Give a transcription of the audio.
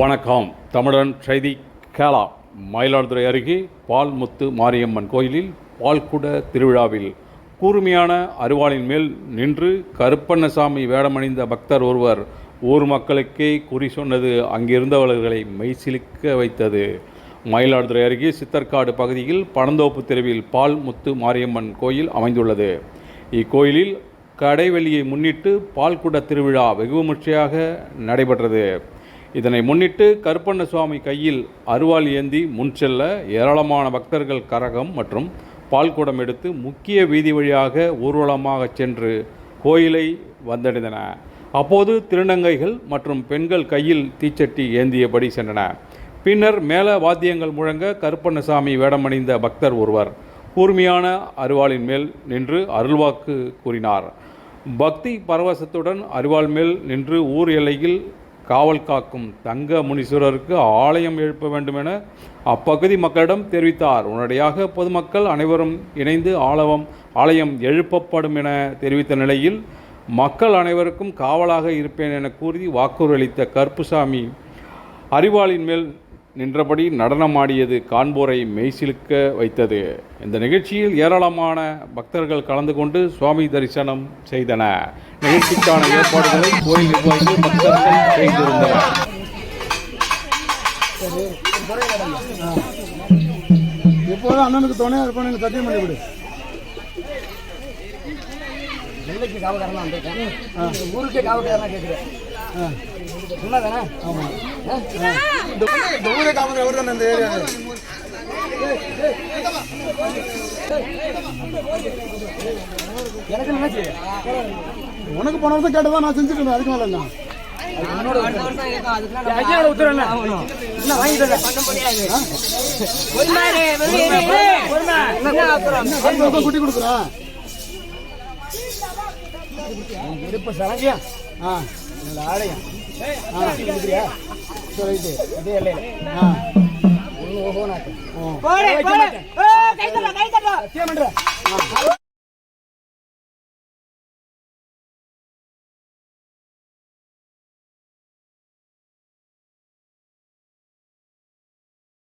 வணக்கம். தமிழன் செய்தி கேலா மயிலாடுதுறை அருகே பால்முத்து மாரியம்மன் கோயிலில் பால்குட திருவிழாவில் கூர்மையான அருவாளின் மேல் நின்று கருப்பண்ணசாமி வேடமணிந்த பக்தர் ஒருவர் ஊர் மக்களுக்கே குறி சொன்னது அங்கிருந்தவர்களை மெய்சிலிக்க வைத்தது. மயிலாடுதுறை அருகே சித்தர்காடு பகுதியில் பனந்தோப்பு தெருவில் பால்முத்து மாரியம்மன் கோயில் அமைந்துள்ளது. இக்கோயிலில் கடைவெளியை முன்னிட்டு பால்குட திருவிழா வெகுவிமர்சையாக நடைபெற்றது. இதனை முன்னிட்டு கருப்பண்ண சுவாமி கையில் அருவாள் ஏந்தி முன் செல்ல ஏராளமான பக்தர்கள் கரகம் மற்றும் பால்குடம் எடுத்து முக்கிய வீதி வழியாக ஊர்வலமாக சென்று கோயிலை வந்தடைந்தன. அப்போது திருநங்கைகள் மற்றும் பெண்கள் கையில் தீச்சட்டி ஏந்தியபடி சென்றன. பின்னர் மேல வாத்தியங்கள் முழங்க கருப்பண்ணசாமி வேடமணிந்த பக்தர் ஒருவர் கூர்மையான அருவாளின் மேல் நின்று அருள்வாக்கு கூறினார். பக்தி பரவசத்துடன் அருவாள் மேல் நின்று ஊர் எல்லையில் காவல் காக்கும் தங்க முனீஸ்வரருக்கு ஆலயம் எழுப்ப வேண்டும் என அப்பகுதி மக்களிடம் தெரிவித்தார். உடனடியாக பொதுமக்கள் அனைவரும் இணைந்து ஆலவம் ஆலயம் எழுப்பப்படும் என தெரிவித்த நிலையில் மக்கள் அனைவருக்கும் காவலாக இருப்பேன் என கூறி வாக்குறுதியளித்த கருப்புசாமி அறிவாளின் மேல் நின்றபடி நடனமாடியது காண்போரை மெய்சிலுக்க வைத்தது. இந்த நிகழ்ச்சியில் ஏராளமான பக்தர்கள் கலந்து கொண்டு சுவாமி தரிசனம் செய்தன. நிகழ்ச்சிக்கான ஏற்பாடுகளை கோயில் நிர்வாகிகள் பக்தர்கள் செய்திருந்தனர். எப்போதும் அண்ணனுக்கு துணையா இருப்பானு சத்தியம் பண்ணி விடு வெள்ளைக்கு காவக்காரனா வந்திருக்கேன் ஊருக்கே காவக்காரனா கேட்குறேன் இந்த ஊரே காமன் எவர் தானே இந்த ஏரியா எனக்கு நினைச்சு உனக்கு போன வருஷம் கேட்டதான் நான் செஞ்சுட்டு அதுக்கு மேல என்ன குட்டி ஆ. என்னோட ஆலயம். ஆ இதே சத்தியம் பண்ற